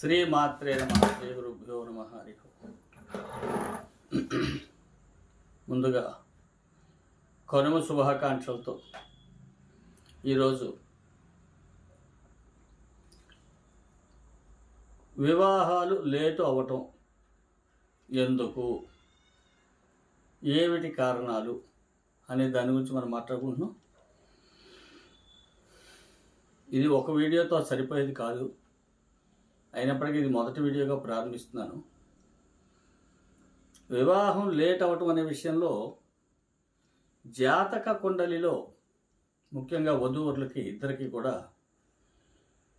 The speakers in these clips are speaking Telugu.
శ్రీమాత్రే నమ శ్రీ గురుభ్యో నమ హరి ముందుగా కనుమ శుభాకాంక్షలతో ఈరోజు వివాహాలు లేటు అవటం ఎందుకు? ఏమిటి కారణాలు? అనే దాని గురించి మనం మాట్లాడుకుంటున్నాం. ఇది ఒక వీడియోతో సరిపోయేది కాదు. అయినప్పటికీ ఇది మొదటి వీడియోగా ప్రారంభిస్తున్నాను. వివాహం లేట్ అవ్వటం అనే విషయంలో జాతక కుండలిలో ముఖ్యంగా వధూవరులకి ఇద్దరికి కూడా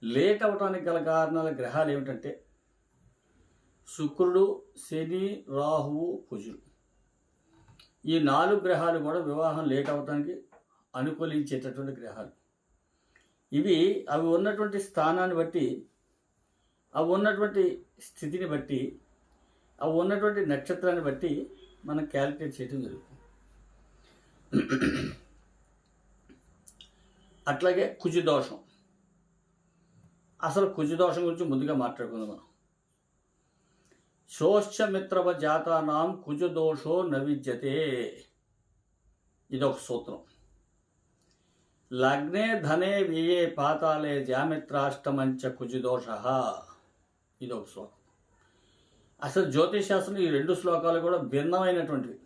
లేట్ అవ్వటానికి గల కారణాల గ్రహాలు ఏమిటంటే శుక్రుడు శని రాహువు కుజుడు. ఈ నాలుగు గ్రహాలు కూడా వివాహం లేట్ అవ్వటానికి అనుకూలించేటటువంటి గ్రహాలు. ఇవి అవి ఉన్నటువంటి స్థానాన్ని బట్టి అవి ఉన్నటువంటి స్థితిని బట్టి అవి ఉన్నటువంటి నక్షత్రాన్ని బట్టి మనం క్యాలిక్యులేట్ చేయడం జరుగుతుంది. అట్లాగే కుజుదోషం. అసలు కుజుదోషం గురించి ముందుగా మాట్లాడుకుందాం మనం. శోష్యమిత్రవ జాతానాం కుజదోషో నవిద్యతే. నవిద్యతే ఇదొక సూత్రం. లగ్నే ధనే వ్యయే పాతాలే జామిత్రాష్టమంచ కుజుదోష. ఇది ఒక శ్లోకం. అసలు జ్యోతిష్ శాస్త్రం ఈ రెండు శ్లోకాలు కూడా భిన్నమైనటువంటివి.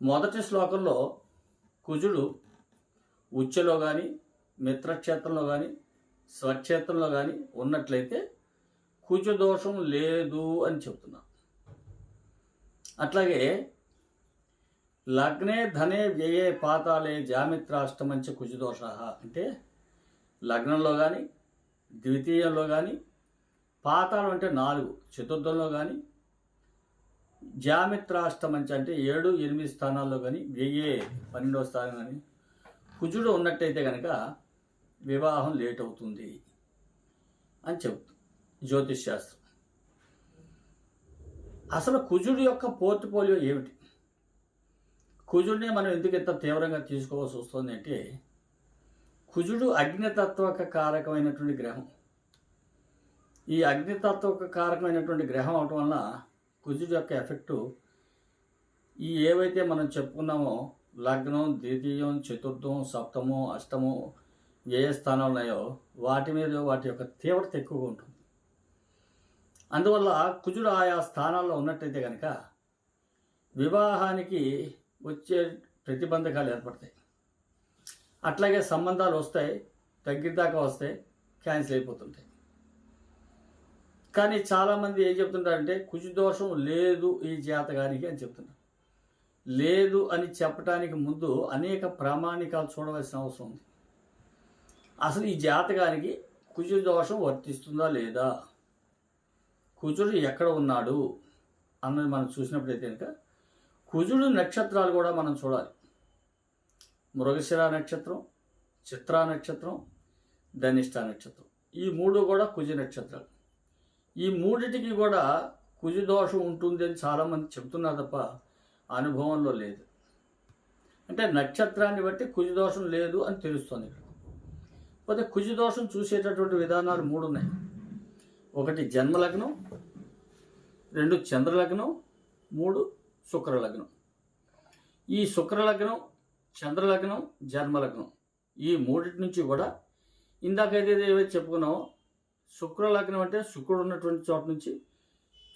మొదటి శ్లోకంలో కుజుడు ఉచ్చలో కానీ మిత్రక్షేత్రంలో కానీ స్వక్షేత్రంలో కానీ ఉన్నట్లయితే కుజు దోషం లేదు అని చెప్తున్నా. అట్లాగే లగ్నే ధనే వ్యయే పాతాలే జామిత్రాష్టమంచ కుజుదోష అంటే లగ్నంలో కానీ ద్వితీయంలో కానీ పాతాళం అంటే నాలుగు చతుర్థంలో కానీ జామిత్రాష్టమంచి అంటే ఏడు ఎనిమిది స్థానాల్లో కానీ వెయ్యే పన్నెండవ స్థానం కానీ కుజుడు ఉన్నట్టయితే కనుక వివాహం లేట్ అవుతుంది అని చెబుతుంది జ్యోతిష్ శాస్త్రం. అసలు కుజుడు యొక్క పోర్ట్ఫోలియో ఏమిటి? కుజుడిని మనం ఎందుకు ఇంత తీవ్రంగా తీసుకోవాల్సి వస్తుంది అంటే కుజుడు అగ్నితత్వక కారకమైనటువంటి గ్రహం. ఈ అగ్నితత్వ కారకమైనటువంటి గ్రహం అవటం వలన కుజుడు యొక్క ఎఫెక్టు ఈ ఏవైతే మనం చెప్పుకున్నామో లగ్నం ద్వితీయం చతుర్థం సప్తమం అష్టమం ఏ ఏ స్థానాలు ఉన్నాయో వాటి మీద వాటి యొక్క తీవ్రత ఎక్కువగా ఉంటుంది. అందువల్ల కుజుడు ఆయా స్థానాల్లో ఉన్నట్టయితే కనుక వివాహానికి వచ్చే ప్రతిబంధకాలు ఏర్పడతాయి. అట్లాగే సంబంధాలు వస్తాయి తగ్గిద్దాకా వస్తాయి క్యాన్సిల్ అయిపోతుంటాయి. కానీ చాలామంది ఏం చెప్తుంటారంటే కుజు దోషం లేదు ఈ జాతకానికి అని చెప్తున్నారు. లేదు అని చెప్పడానికి ముందు అనేక ప్రామాణికాలు చూడవలసిన అవసరం ఉంది. అసలు ఈ జాతకానికి కుజు దోషం వర్తిస్తుందా లేదా? కుజుడు ఎక్కడ ఉన్నాడు అన్నది మనం చూసినప్పుడైతే కనుక కుజుడు నక్షత్రాలు కూడా మనం చూడాలి. మృగశిర నక్షత్రం చిత్రా నక్షత్రం ధనిష్ట నక్షత్రం. ఈ మూడు కూడా కుజ నక్షత్రాలు. ఈ మూడిటికి కూడా కుజు దోషం ఉంటుంది అని చాలామంది చెప్తున్నారు తప్ప అనుభవంలో లేదు. అంటే నక్షత్రాన్ని బట్టి కుజు దోషం లేదు అని తెలుస్తుంది. ఇక్కడ పోతే కుజు దోషం చూసేటటువంటి విధానాలు మూడు ఉన్నాయి. ఒకటి జన్మలగ్నం రెండు చంద్రలగ్నం మూడు శుక్రలగ్నం ఈ శుక్రలగ్నం చంద్రలగ్నం జన్మలగ్నం ఈ మూడింటి నుంచి కూడా ఇందాకైతే ఏవైతే చెప్పుకున్నామో శుక్రలగ్నం అంటే శుక్రుడు ఉన్నటువంటి చోటు నుంచి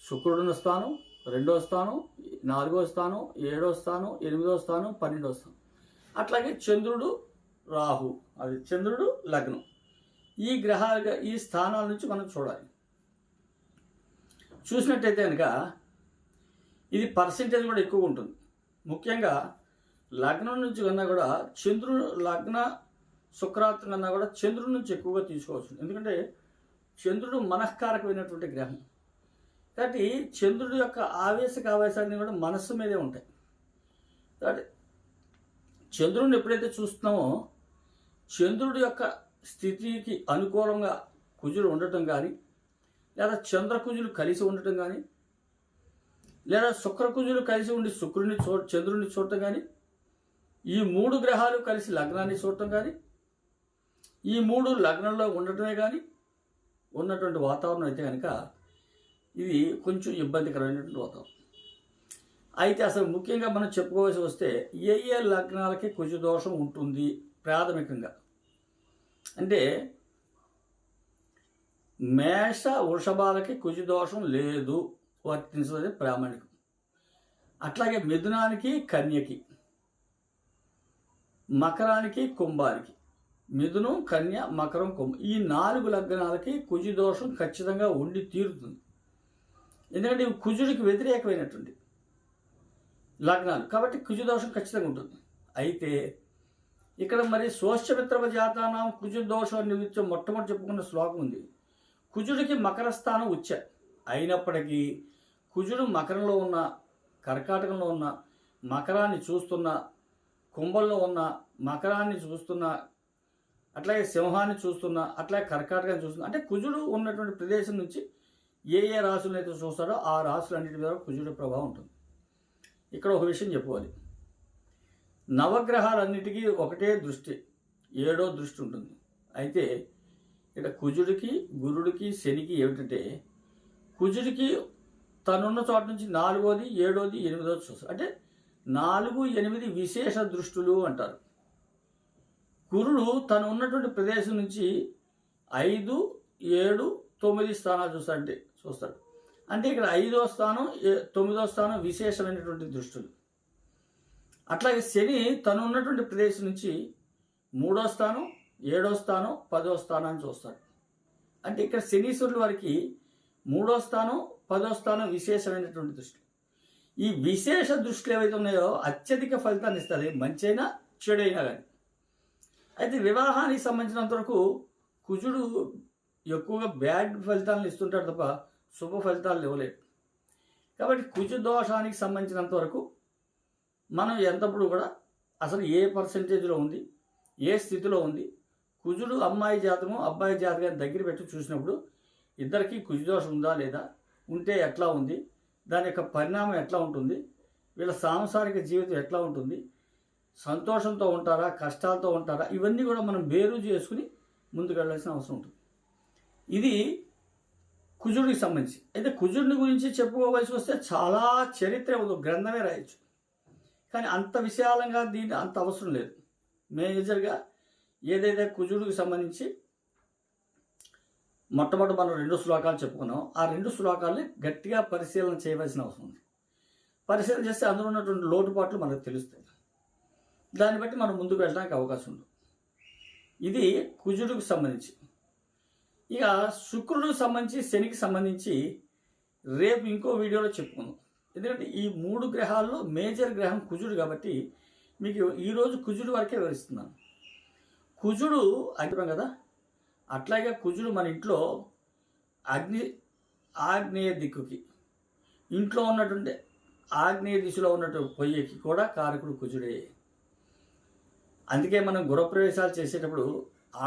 శుక్రుడున్న స్థానం రెండో స్థానం నాలుగో స్థానం ఏడో స్థానం ఎనిమిదో స్థానం పన్నెండో స్థానం. అట్లాగే చంద్రుడు రాహు అది చంద్రుడు లగ్నం. ఈ గ్రహాలుగా ఈ స్థానాల నుంచి మనం చూడాలి. చూసినట్టయితే కనుక ఇది పర్సెంటేజ్ కూడా ఎక్కువ ఉంటుంది. ముఖ్యంగా లగ్నం నుంచి కన్నా కూడా చంద్రుడు లగ్న శుక్రాత్రం కన్నా కూడా చంద్రుడి నుంచి ఎక్కువగా తీసుకోవచ్చు ఎందుకంటే చంద్రుడు మనఃకారకమైనటువంటి గ్రహం. కాబట్టి చంద్రుడి యొక్క ఆవేశక ఆవేశాన్ని కూడా మనస్సు మీదే ఉంటాయి. కాబట్టి చంద్రుడిని ఎప్పుడైతే చూస్తున్నామో చంద్రుడి యొక్క స్థితికి అనుకూలంగా కుజుడు ఉండటం కానీ లేదా చంద్రకుజులు కలిసి ఉండటం కానీ లేదా శుక్రకుజులు కలిసి ఉండి శుక్రుని చూ చంద్రుడిని చూడటం కానీ ఈ మూడు గ్రహాలు కలిసి లగ్నాన్ని చూడటం కానీ ఈ మూడు లగ్నంలో ఉండటమే కానీ ఉన్నటువంటి వాతావరణం అయితే కనుక ఇది కొంచెం ఇబ్బందికరమైనటువంటి వాతావరణం. అయితే అసలు ముఖ్యంగా మనం చెప్పుకోవాల్సి వస్తే ఏ ఏ లగ్నాలకి కుజ దోషం ఉంటుంది ప్రాథమికంగా? అంటే మేష వృషభాలకి కుజ దోషం లేదు వర్తించదు ప్రామాణికం. అట్లాగే మిథునానికి కన్యకి మకరానికి కుంభానికి. మిథునం కన్య మకరం కుంభం. ఈ నాలుగు లగ్నాలకి కుజు దోషం ఖచ్చితంగా ఉండి తీరుతుంది. ఎందుకంటే ఇవి కుజుడికి వ్యతిరేకమైనటువంటి లగ్నాలు. కాబట్టి కుజు దోషం ఖచ్చితంగా ఉంటుంది. అయితే ఇక్కడ మరి సోష్యమిత్రవ జాతానం కుజు దోషం నిమిత్తం మొట్టమొదటి చెప్పుకున్న శ్లోకం ఉంది. కుజుడికి మకర స్థానం వచ్చా అయినప్పటికీ కుజుడు మకరంలో ఉన్న కర్కాటకంలో ఉన్న మకరాన్ని చూస్తున్న కుంభంలో ఉన్న మకరాన్ని చూస్తున్న అట్లాగే సింహాన్ని చూస్తున్న అట్లాగే కర్కాటకాన్ని చూస్తున్నా అంటే కుజుడు ఉన్నటువంటి ప్రదేశం నుంచి ఏ ఏ రాశులను అయితే చూస్తాడో ఆ రాశులన్నిటి మీద కుజుడి ప్రభావం ఉంటుంది. ఇక్కడ ఒక విషయం చెప్పుకోవాలి. నవగ్రహాలన్నిటికీ ఒకటే దృష్టి ఏడో దృష్టి ఉంటుంది. అయితే ఇక్కడ కుజుడికి గురుడికి శనికి ఏమిటంటే కుజుడికి తనున్న చోట నుంచి నాలుగోది ఏడోది ఎనిమిదోది చూస్తారు. అంటే నాలుగు ఎనిమిది విశేష దృష్టులు అంటారు. కురుడు తను ఉన్నటువంటి ప్రదేశం నుంచి ఐదు ఏడు తొమ్మిది స్థానాలు చూస్తాడంటే చూస్తాడు. అంటే ఇక్కడ ఐదో స్థానం తొమ్మిదో స్థానం విశేషమైనటువంటి దృష్టులు అట్లాగే శని తను ఉన్నటువంటి ప్రదేశం నుంచి మూడో స్థానం ఏడో స్థానం పదో స్థానాన్ని చూస్తాడు. అంటే ఇక్కడ శనీశ్వరుల వారికి మూడో స్థానం పదో స్థానం విశేషమైనటువంటి దృష్టి. ఈ విశేష దృష్టిలు ఏవైతే ఉన్నాయో అత్యధిక ఫలితాన్ని ఇస్తుంది మంచైనా చెడైనా కానీ అయితే వివాహానికి సంబంధించినంత వరకు కుజుడు ఎక్కువగా బ్యాడ్ ఫలితాలను ఇస్తుంటాడు తప్ప శుభ ఫలితాలు ఇవ్వలేడు. కాబట్టి కుజు దోషానికి సంబంధించినంత వరకు మనం ఎంతప్పుడు కూడా అసలు ఏ పర్సంటేజ్లో ఉంది ఏ స్థితిలో ఉంది కుజుడు అమ్మాయి జాతకం అబ్బాయి జాతకాన్ని దగ్గర పెట్టి చూసినప్పుడు ఇద్దరికి కుజు దోషం ఉందా లేదా ఉంటే ఎట్లా ఉంది దాని యొక్క పరిణామం ఎట్లా ఉంటుంది వీళ్ళ సాంసారిక జీవితం ఎట్లా ఉంటుంది సంతోషంతో ఉంటారా కష్టాలతో ఉంటారా ఇవన్నీ కూడా మనం బేరు చేసుకుని ముందుకు వెళ్ళాల్సిన అవసరం ఉంటుంది. ఇది కుజుడికి సంబంధించి. అయితే కుజుడిని గురించి చెప్పుకోవలసి వస్తే చాలా చరిత్ర ఉంది ఒక గ్రంథమే రాయొచ్చు. కానీ అంత విశాలంగా దీని అంత అవసరం లేదు. మేజర్గా ఏదైతే కుజుడికి సంబంధించి మొట్టమొదటి మనం రెండు శ్లోకాలు చెప్పుకున్నాం ఆ రెండు శ్లోకాలని గట్టిగా పరిశీలన చేయవలసిన అవసరం ఉంది. పరిశీలన చేస్తే అందులో ఉన్నటువంటి లోటుపాట్లు మనకు తెలుస్తాయి. దాన్ని బట్టి మనం ముందుకు వెళ్ళడానికి అవకాశం ఉంది ఇది కుజుడికి సంబంధించి. ఇక శుక్రుడికి సంబంధించి శనికి సంబంధించి రేపు ఇంకో వీడియోలో చెప్పుకుందాం. ఎందుకంటే ఈ మూడు గ్రహాల్లో మేజర్ గ్రహం కుజుడు కాబట్టి మీకు ఈరోజు కుజుడు వరకే వివరిస్తున్నాను. కుజుడు అగ్రం కదా? అట్లాగే కుజుడు మన ఇంట్లో అగ్ని ఆగ్నేయ దిక్కుకి ఇంట్లో ఉన్నటువంటి ఆగ్నేయ దిశలో ఉన్నటువంటి పొయ్యికి కూడా కారకుడు కుజుడే. అందుకే మనం గృహప్రవేశాలు చేసేటప్పుడు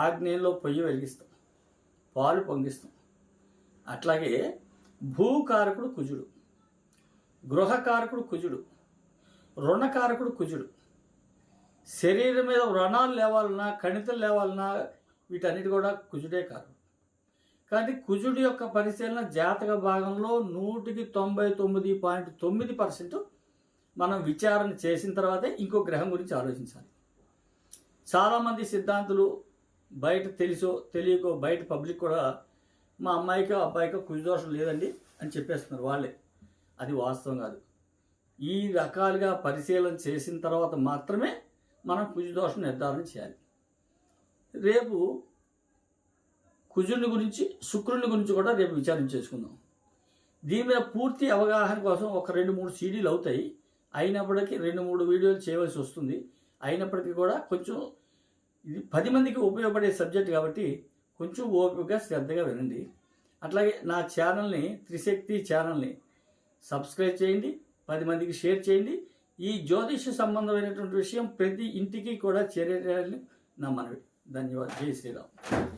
ఆగ్నేయంలో పొయ్యి వెలిగిస్తాం పాలు పొంగిస్తాం. అట్లాగే భూకారకుడు కుజుడు గృహకారకుడు కుజుడు రుణకారకుడు కుజుడు. శరీరం మీద వ్రణాలు లేవాలన్నా కణితలు లేవాలన్నా వీటన్నిటి కూడా కుజుడే కారు. కాబట్టి కుజుడి యొక్క పరిశీలన జాతక భాగంలో నూటికి తొంభై తొమ్మిది పాయింట్ తొమ్మిది పర్సెంట్ మనం విచారణ చేసిన తర్వాతే ఇంకో గ్రహం గురించి ఆలోచించాలి. చాలామంది సిద్ధాంతులు బయట తెలుసో తెలియకో బయట పబ్లిక్ కూడా మా అమ్మాయికో అబ్బాయికో కుజదోషం లేదండి అని చెప్పేస్తున్నారు వాళ్ళే. అది వాస్తవం కాదు. ఈ రకాలుగా పరిశీలన చేసిన తర్వాత మాత్రమే మనం కుజదోషం నిర్ధారణ చేయాలి. రేపు కుజుని గురించి శుక్రుని గురించి కూడా రేపు విచారం చేసుకుందాం. దీని మీద పూర్తి అవగాహన కోసం ఒక రెండు మూడు సీడీలు అవుతాయి. అయినప్పటికీ రెండు మూడు వీడియోలు చేయవలసి వస్తుంది. అయినప్పటికీ కూడా కొంచెం ఇది పది మందికి ఉపయోగపడే సబ్జెక్ట్ కాబట్టి కొంచెం ఓపికగా శ్రద్ధగా వినండి. అట్లాగే నా ఛానల్ని త్రిశక్తి ఛానల్ని సబ్స్క్రైబ్ చేయండి పది మందికి షేర్ చేయండి. ఈ జ్యోతిష సంబంధమైనటువంటి విషయం ప్రతి ఇంటికి కూడా చేరేయాలని నా మనవి. ధన్యవాదాలు. జై శ్రీరామ్.